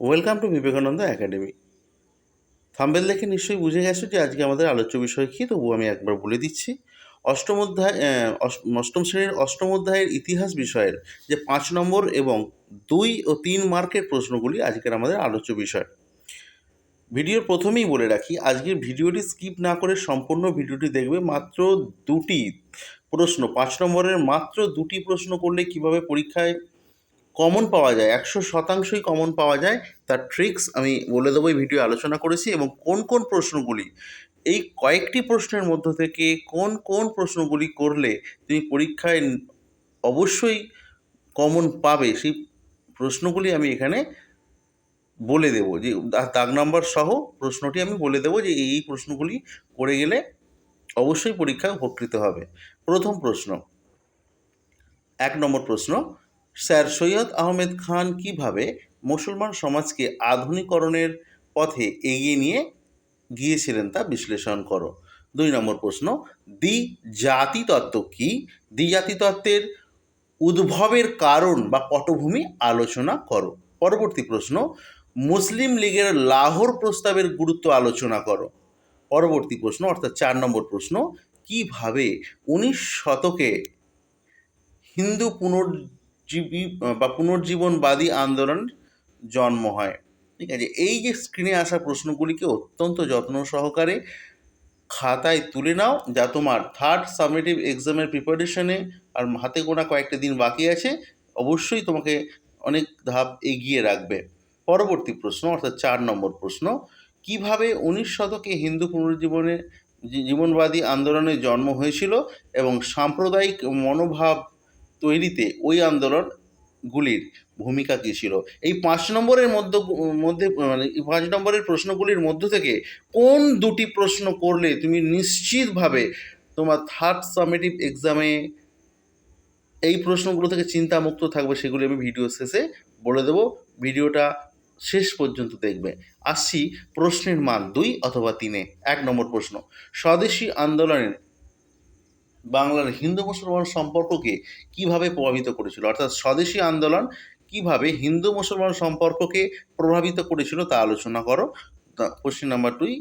Welcome to Vivekananda academy thumbnail দেখে নিশ্চয়ই বুঝে গেছো যে আজকে আমাদের আলোচ্য বিষয় কী, তবুও আমি একবার বলে দিচ্ছি। অষ্টম অধ্যায় অষ্টম শ্রেণির অষ্টম অধ্যায়ের ইতিহাস বিষয়ের যে পাঁচ নম্বর এবং দুই ও তিন মার্কের প্রশ্নগুলি আজকের আমাদের আলোচ্য বিষয়। ভিডিওর প্রথমেই বলে রাখি, আজকের ভিডিওটি স্কিপ না করে সম্পূর্ণ ভিডিওটি দেখবে মাত্র দুটি প্রশ্ন। পাঁচ নম্বরের মাত্র দুটি প্রশ্ন করলে কীভাবে পরীক্ষায় কমন পাওয়া যায়। একশো শতাংশই কমন পাওয়া যায়। তার ট্রিক্স আমি বলে দেবো, এই ভিডিও আলোচনা করেছি এবং কোন কোন প্রশ্নগুলি, এই কয়েকটি প্রশ্নের মধ্য থেকে কোন কোন প্রশ্নগুলি করলে তুমি পরীক্ষায় অবশ্যই কমন পাবে, সেই প্রশ্নগুলি আমি এখানে বলে দেবো। যে দাগ নাম্বার সহ প্রশ্নটি আমি বলে দেবো যে এই এই প্রশ্নগুলি করে গেলে অবশ্যই পরীক্ষায় উপকৃত হবে। প্রথম প্রশ্ন, এক নম্বর প্রশ্ন স্যার সৈয়দ আহমেদ খান কীভাবে মুসলমান সমাজকে আধুনিকরণের পথে এগিয়ে নিয়ে গিয়েছিলেন তা বিশ্লেষণ করো? দুই নম্বর প্রশ্ন, দ্বি জাতিতত্ত্ব কি? দ্বি জাতি তত্ত্বের উদ্ভবের কারণ বা পটভূমি আলোচনা করো। পরবর্তী প্রশ্ন, মুসলিম লীগের লাহোর প্রস্তাবের গুরুত্ব আলোচনা করো। পরবর্তী প্রশ্ন, অর্থাৎ চার নম্বর প্রশ্ন, কীভাবে উনিশ শতকে হিন্দু পুনর্জীবী বা পুনর্জীবনবাদী আন্দোলন জন্ম হয়। ঠিক আছে? এই যে স্ক্রিনে আসা প্রশ্নগুলিকে অত্যন্ত যত্ন সহকারে খাতায় তুলে নাও, যা তোমার থার্ড সামেটিভ এক্সামের প্রিপারেশনে আর হাতে গোনা কয়েকটা দিন বাকি আছে, অবশ্যই তোমাকে অনেক ধাপ এগিয়ে রাখবে। পরবর্তী প্রশ্ন, অর্থাৎ চার নম্বর প্রশ্ন, কীভাবে উনিশ শতকে হিন্দু পুনর্জীবনের জীবনবাদী আন্দোলনের জন্ম হয়েছিল এবং সাম্প্রদায়িক মনোভাব তৈরিতে ওই আন্দোলনগুলির ভূমিকা কী ছিল? এই পাঁচ নম্বরের মধ্য, মধ্যে মানে পাঁচ নম্বরের প্রশ্নগুলির মধ্য থেকে কোন দুটি প্রশ্ন করলে তুমি নিশ্চিতভাবে তোমার থার্ড সামেটিভ এক্সামে এই প্রশ্নগুলো থেকে চিন্তামুক্ত থাকবে সেগুলি আমি ভিডিও শেষে বলে দেবো। ভিডিওটা শেষ পর্যন্ত দেখবে। আসছি প্রশ্নের মান দুই অথবা তিনে। এক নম্বর প্রশ্ন, স্বদেশী আন্দোলনের বাংলার হিন্দু মুসলমান সম্পর্ককে কীভাবে প্রভাবিত করেছিল? অর্থাৎ স্বদেশী আন্দোলন কীভাবে হিন্দু মুসলমান সম্পর্ককে প্রভাবিত করেছিল তা আলোচনা করো। কোশ্চেন নাম্বার টুই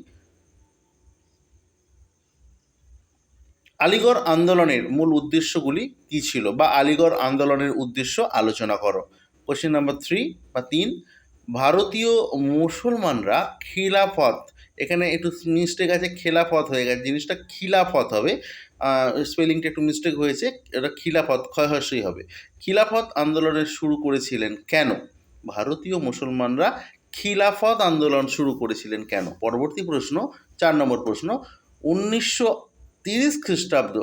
আলিগড় আন্দোলনের মূল উদ্দেশ্যগুলি কী ছিল বা আলিগড় আন্দোলনের উদ্দেশ্য আলোচনা করো। কোশ্চেন নাম্বার থ্রি বা তিন। ভারতীয় মুসলমানরা খিলাফত, এখানে একটু মিস্টেক আছে, খেলাফত হয়ে গেছে। জিনিসটা খিলাফত হবে। স্পেলিংটা একটু মিস্টেক হয়েছে, এটা খিলাফত, ক্ষয়হস্যই হবে। খিলাফত আন্দোলনের শুরু করেছিলেন কেন? ভারতীয় মুসলমানরা খিলাফত আন্দোলন শুরু করেছিলেন কেন? পরবর্তী প্রশ্ন, চার নম্বর প্রশ্ন, উনিশশো তিরিশ খ্রিস্টাব্দ,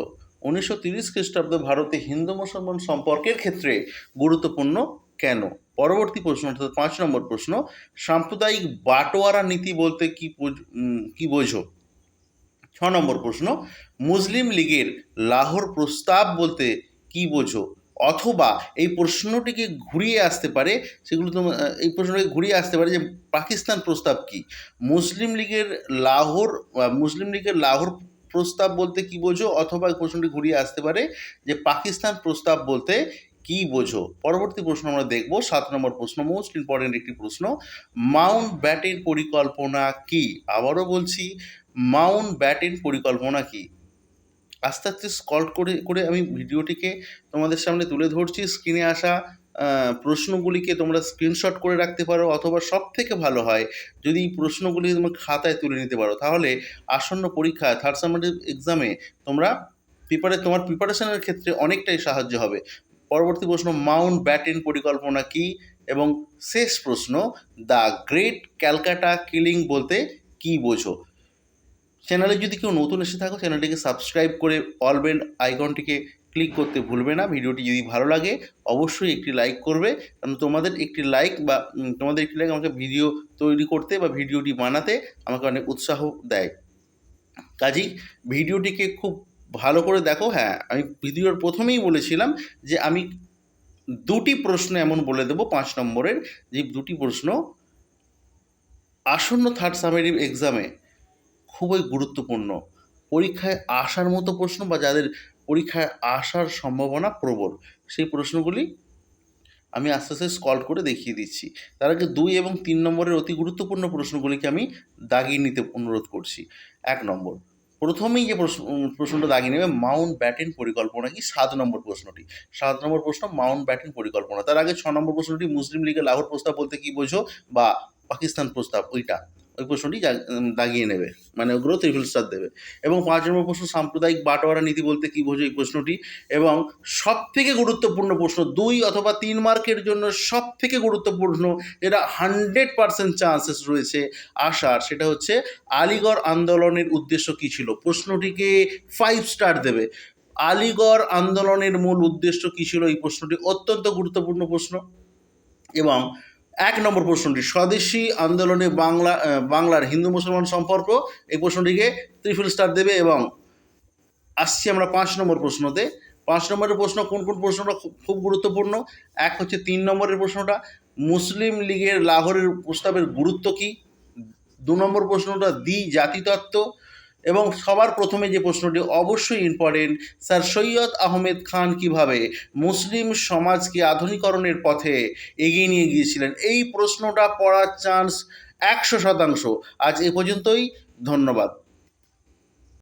উনিশশো তিরিশ খ্রিস্টাব্দ ভারতে হিন্দু মুসলমান সম্পর্কের ক্ষেত্রে গুরুত্বপূর্ণ কেন? পরবর্তী প্রশ্ন, অর্থাৎ পাঁচ নম্বর প্রশ্ন, সাম্প্রদায়িক বাটোয়ারা নীতি বলতে কি কি বোঝো? ছ নম্বর প্রশ্ন, মুসলিম লীগের লাহোর প্রস্তাব বলতে কি বোঝো? অথবা এই প্রশ্নটিকে ঘুরিয়ে আসতে পারে, সেগুলো তো এই প্রশ্নটিকে ঘুরিয়ে আসতে পারে যে পাকিস্তান প্রস্তাব কি? মুসলিম লীগের লাহোর মুসলিম লীগের লাহোর প্রস্তাব বলতে কি বোঝো? অথবা এই প্রশ্নটি ঘুরিয়ে আসতে পারে যে পাকিস্তান প্রস্তাব বলতে কি বোঝো? পরবর্তী প্রশ্ন আমরা দেখব। সাত নম্বর প্রশ্ন মোস্ট ইম্পর্টেন্ট একটি প্রশ্ন মাউন্ট ব্যাটেন পরিকল্পনা কি? আবারও বলছি মাউন্ট ব্যাটেন পরিকল্পনা কি? আস্তে আস্তে স্কল্ট করে করে আমি ভিডিওটিকে তোমাদের সামনে তুলে ধরছি। স্ক্রিনে আসা প্রশ্নগুলিকে তোমরা স্ক্রিনশট করে রাখতে পারো অথবা সব থেকে ভালো হয় যদি এই প্রশ্নগুলি তোমার খাতায় তুলে নিতে পারো। তাহলে আসন্ন পরীক্ষা থার্ড সামেটিভ এক্সামে তোমরা প্রিপারে তোমার প্রিপারেশনের ক্ষেত্রে অনেকটাই সাহায্য হবে। পরবর্তী প্রশ্ন, মাউন্ট ব্যাটেন পরিকল্পনা কি? এবং শেষ প্রশ্ন, দ্য গ্রেট ক্যালকাটা কিলিং বলতে কি বোঝো? চ্যানেলে যদি কেউ নতুন এসে থাকো, চ্যানেলটিকে সাবস্ক্রাইব করে অল বেল আইকনটিকে ক্লিক করতে ভুলবে না। ভিডিওটি যদি ভালো লাগে, অবশ্যই একটি লাইক করবে। কারণ তোমাদের একটি লাইক বা তোমাদের একটি লাইক আমাকে ভিডিও তৈরি করতে বা ভিডিওটি বানাতে আমাকে অনেক উৎসাহ দেয়। কাজেই ভিডিওটিকে খুব ভালো করে দেখো হ্যাঁ আমি ভিডিওর প্রথমেই বলেছিলাম যে আমি দুটি প্রশ্ন এমন বলে দেবো পাঁচ নম্বরের, যে দুটি প্রশ্ন আসন্ন থার্ড সামেটিভ এক্সামে খুবই গুরুত্বপূর্ণ। পরীক্ষায় আসার মতো প্রশ্ন বা যাদের পরীক্ষায় আসার সম্ভাবনা প্রবল, সেই প্রশ্নগুলি আমি আস্তে আস্তে স্কল করে দেখিয়ে দিচ্ছি। তার আগে দুই এবং তিন নম্বরের অতি গুরুত্বপূর্ণ প্রশ্নগুলিকে আমি দাগিয়ে নিতে অনুরোধ করছি। এক নম্বর প্রথমেই যে প্রশ্ন প্রশ্নটা দাগিয়ে নেবে, মাউন্ট ব্যাটেন পরিকল্পনা কি? সাত নম্বর প্রশ্নটি। সাত নম্বর প্রশ্ন, মাউন্ট ব্যাটেন পরিকল্পনা। তার আগে ছ নম্বর প্রশ্নটি মুসলিম লীগের লাহোর প্রস্তাব বলতে কি বোঝো? বা পাকিস্তান প্রস্তাব, ওইটা। ওই প্রশ্নটি দাগিয়ে নেবে। মানে ওগুলো ত্রিফুল স্টার দেবে। এবং পাঁচ নম্বর প্রশ্ন সাম্প্রদায়িক বাটোয়ারা নীতি বলতে কি বোঝে এই প্রশ্নটি? এবং সব থেকে গুরুত্বপূর্ণ প্রশ্ন, দুই অথবা তিন মার্কের জন্য সব থেকে গুরুত্বপূর্ণ, যেটা হান্ড্রেড পার্সেন্ট চান্সেস রয়েছে আসার, সেটা হচ্ছে আলিগড় আন্দোলনের উদ্দেশ্য কী ছিল? প্রশ্নটিকে ফাইভ স্টার দেবে। আলিগড় আন্দোলনের মূল উদ্দেশ্য কী ছিল? এই প্রশ্নটি অত্যন্ত গুরুত্বপূর্ণ প্রশ্ন। এবং এক নম্বর প্রশ্নটি, স্বদেশী আন্দোলনে বাংলা বাংলার হিন্দু মুসলমান সম্পর্ক, এই প্রশ্নটিকে ত্রিফুল স্টার দেবে এবং আসছি আমরা পাঁচ নম্বর প্রশ্নতে। পাঁচ নম্বরের প্রশ্ন কোন কোন প্রশ্নটা খুব গুরুত্বপূর্ণ? এক হচ্ছে তিন নম্বরের প্রশ্নটা, মুসলিম লীগের লাহোরের প্রস্তাবের গুরুত্ব কী? দু নম্বর প্রশ্নটা, দ্বি জাতিতত্ত্ব এবং সবার প্রথমে যে প্রশ্নটি অবশ্যই ইম্পর্টেন্ট স্যার সৈয়দ আহমেদ খান কীভাবে মুসলিম সমাজকে আধুনিকরণের পথে এগিয়ে নিয়ে গিয়েছিলেন? এই প্রশ্নটা পড়ার চান্স একশো শতাংশ। আজ এ পর্যন্তই, ধন্যবাদ।